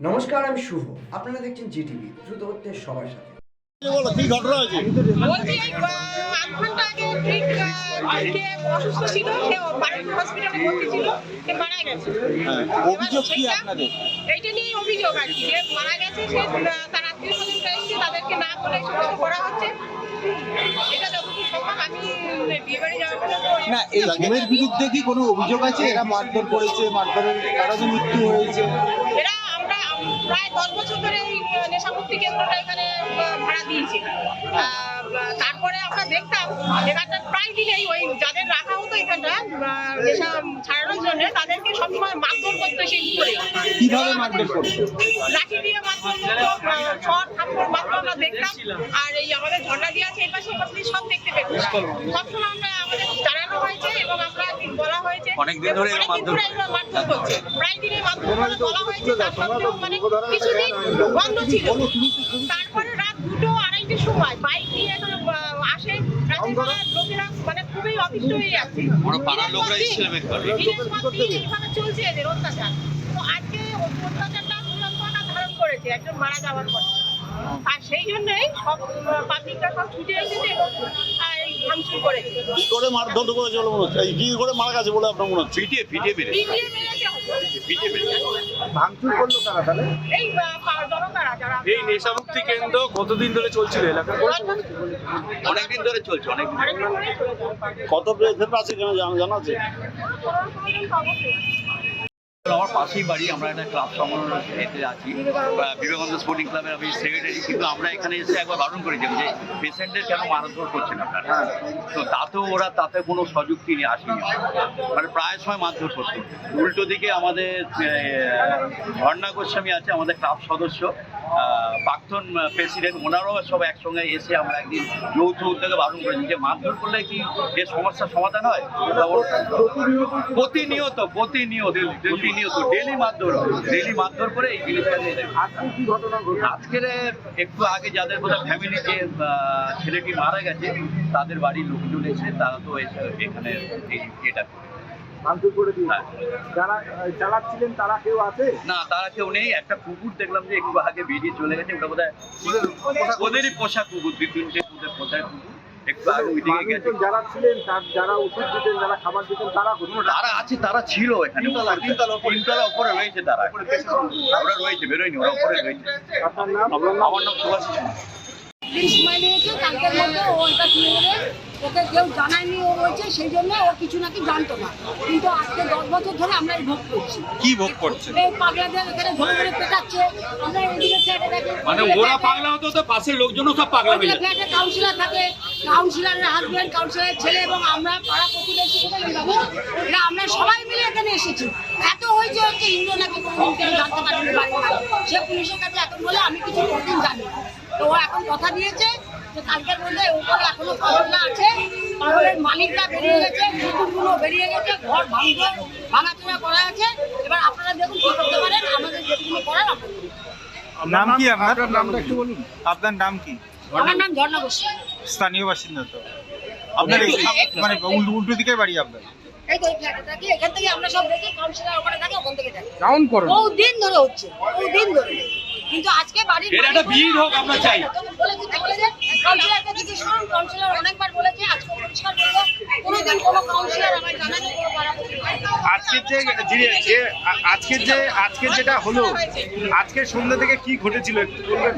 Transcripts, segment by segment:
নমস্কার আমি শুভ। আপনারা দেখছেন জিটিভি দ্রুত হচ্ছে সবার সাথে। কি ঘটনা হয়েছে? বলছি এই, আধ ঘণ্টা আগে ড্রিঙ্ক খেয়ে অসুস্থ ছিল সে বাড়ির হসপিটালে ভর্তি ছিল সে মারা গেছে। হ্যাঁ, অভিযোগ কি আপনাদের? এইটা নিয়েই অভিযোগ আর কি যে মারা গেছে সে তার আত্মীয় স্বজনরা এসছে তাদেরকে না বলে এই সমস্ত করা হচ্ছে। এটা যতটুকু সম্ভব আমি বিয়ে বাড়ি যাওয়ার পরে না এই বিরুদ্ধে কি কোনো অভিযোগ আছে? এরা মারধর করেছে মারধরের কারণে মৃত্যু হয়েছে। এরা প্রায় দশ বছর ধরে এই নেশামুক্তি কেন্দ্রটা এখানে ভাড়া দিয়েছি। তারপরে আমরা দেখতাম এখানটা প্রায় দিনেই ওই যাদের রাখা হতো এখানটা নেশা ছাড়ানোর জন্য তাদেরকে সবসময় মারধর করতো সেই করে কীভাবে মারধর করছে লাঠি দিয়ে মারধর করতো ছট থাপ্পড় মারতো আমরা দেখতাম। আর এই আমাদের ঝর্ণা দিয়ে আছে এই পাশে সব দেখতে পেতাম। সবসময় আমরা আমাদের হয়েছে এবং আমরা বলা হয়েছে। ধরে ধরে মারধর করছে প্রায় দিনে মারধর বলা হয়েছে তার সত্ত্বেও মানে কিছুদিন বন্ধ ছিল। তারপরে রাত দুটো আড়াইটের সময় বাইক নিয়ে এখানে আসে রাতের বেলা লোকেরা মানে খুবই অতিষ্ঠ হয়ে যাচ্ছে। পাড়ার লোকরা এইভাবে চলছে এদের অত্যাচার। তো আজকে অত্যাচারটা ধারণ করেছে একজন মারা যাওয়ার পর। আর সেই জন্যই সব পাবলিকরা সব ছুটে এসেছে ভাঙচুর করেছে। কি করে মারধর করেছে বলে মনে হচ্ছে? কি করে মারা গেছে বলে আপনার মনে হচ্ছে? পিটিয়ে পিটিয়ে মেরেছে। পিটিয়ে মেরেছে ভাঙচুর করল কারা তাহলে? এই আহ, জনতারা যারা এই নেশামুক্তি কেন্দ্র কতদিন ধরে চলছিল অনেকদিন ধরে চলছে অনেক। কত প্রেসেন্ট আছে কেন জানা জানা আছে? আমার পাশেই বাড়ি, আমরা একটা ক্লাব সংগঠন এতে আছি বিবেকানন্দ স্পোর্টিং ক্লাবের আমি সেক্রেটারি কিন্তু আমরা এখানে এসে একবার বারণ করেছিলাম যে পেশেন্টের কেন মারধর করছেন আপনারা? তো তাতেও ওরা তাতে কোনো সযুক্তি নিয়ে আসেনি। মানে প্রায় সময় মারধর করতো। উল্টো দিকে আমাদের ঝর্ণা গোস্বামী আছে, আমাদের ক্লাব সদস্য। প্রাক্তন প্রেসিডেন্ট ওনারাও সব একসঙ্গে এসে আমরা একদিন যৌথ উদ্যোগে বারণ করেছি যে মারধর করলে কি এর সমস্যার সমাধান হয়? তা ওর- প্রতিনিয়ত প্রতিনিয়ত। প্রতিনিয়ত ডেলি মারধর ডেলি মারধর করে এই জিনিসটা নিয়ে যায়। আজকের একটু আগে যাদের বোধহয় ফ্যামিলি যে ছেলেটি মারা গেছে তাদের বাড়ির লোকজন এসে তারা তো এসে এখানে এটা ভাঙচুর করে হ্যাঁ। যারা চালাচ্ছিলেন তারা কেউ আছে? না তারা কেউ নেই। একটা কুকুর দেখলাম যে একটু আগে বেরিয়ে চলে গেছে। ওটা বোধহয় ওদেরই পোষা কুকুর। দুই তিনটে ওদের পোষায় কুকুর। একটু আগে ওইদিকে গেছে। যারা ছিলেন তার যারা ওষুধ দিতেন যারা খাবার দিতেন তারা? তারা আছে তারা ছিল এখানে। তিনতলা উপরে। রয়েছে তারা। আমরা রয়েছে বেরোয়নি ওরা উপরে রয়েছে। আমার নাম সুভাষ সিংহ। তিন সময় নিয়েছে কালকের মধ্যে ও এটা তুলে নেবে ওকে কেউ জানায়নি ও রয়েছে সেই জন্য ও কিছু নাকি জানতো না। কিন্তু আজকে দশ বছর ধরে আমরা এই ভোগ করছি। কি ভোগ করছে? এই পাগলাদের এখানে ধরে ধরে পেটাচ্ছে আমরা এদিকে মানে ওরা পাগলা হতো তো পাশের লোকজনও সব পাগলা হয়ে যায় ফ্ল্যাটে কাউন্সিলর থাকে কাউন্সিলরের হাজবেন্ড কাউন্সিলরের ছেলে এবং আমরা পাড়া প্রতিবেশী এরা আমরা সবাই মিলে এখানে এসেছি। এত হয়েছে হচ্ছে ইন্দ্র নাকি কোনোদিন কেউ জানতে পারেনি বাড়ি সে পুলিশের কাছে এখন বলে আমি কিছু কোনোদিন জানি তো ও এখন কথা দিয়েছে যে কালকের মধ্যে উপরে এখনও পাগলরা আছে। পাগলের মালিকরা বেরিয়ে গেছে কুকুরগুলো বেরিয়ে গেছে ঘর ভাঙচুর ভাঙাচোরা করা আছে। এবার আপনারা দেখুন কি করতে পারেন আমাদের যেগুলো করার আমরা নাম কি আপনার? নামটা একটু বলুন। আপনার নাম কি? আমার নাম ঝর্ণা স্থানীয় বাসিন্দা তো। আপনার মানে উল্টো উল্টো দিকে বাড়ি আপনার? এই তো ফ্ল্যাটে থাকি এখান থেকে আমরা সব দেখি কাউন্সিলর ওখানে থাকে ওখান থেকে করো। বহু দিন ধরে হচ্ছে বহু দিন ধরে। কিন্তু আজকে বাড়ির এর একটা ভিড় হোক আমরা চাই। কাউন্সিলরকে জিজ্ঞেস করুন কাউন্সিলর অনেকবার বলেছে আজকে পরিষ্কার বলল। কোনোদিন কোনো কাউন্সিলর আমার জানানি কোনো আজকের যে যে- যে আ- আজকের যে আজকের যেটা হলো আজকের সন্ধ্যা থেকে কি ঘটেছিল একটু বলবেন?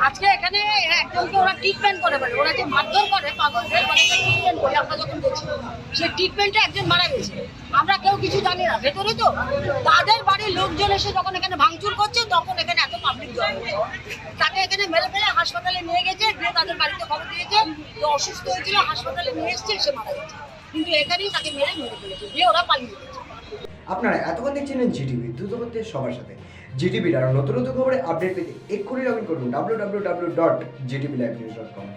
আজকে এখানে একজনকে ওরা ট্রিটমেন্ট করে বলে। ওরা যে মারধর করে পাগলদের মানে ট্রিটমেন্ট করে আমরা যখন সেই ট্রিটমেন্টে একজন মারা গেছে। আমরা কেউ কিছু জানি না। ভেতরে তো তাদের লোকজন এসে যখন এখানে ভাঙচুর করছে, তখন এখানে এত পাবলিক জড়ো তাকে এখানে মেরে ফেলে হাসপাতালে নিয়ে গেছে দিয়ে তাদের বাড়িতে খবর দিয়েছে যে অসুস্থ হয়েছিল, হাসপাতালে নিয়ে এসছে, সে মারা গেছে। কিন্তু এখানেই তাকে মেরে মেরে ফেলেছে, দিয়ে ওরা পালিয়ে গেছে। আপনারা এতক্ষণ দেখছিলেন জিটিভি দ্রুত সবার সাথে। জিটিভির আরও নতুন নতুন খবরে আপডেট পেতে এক্ষুনি লগ ইন করুন W W W dot GTV live news dot com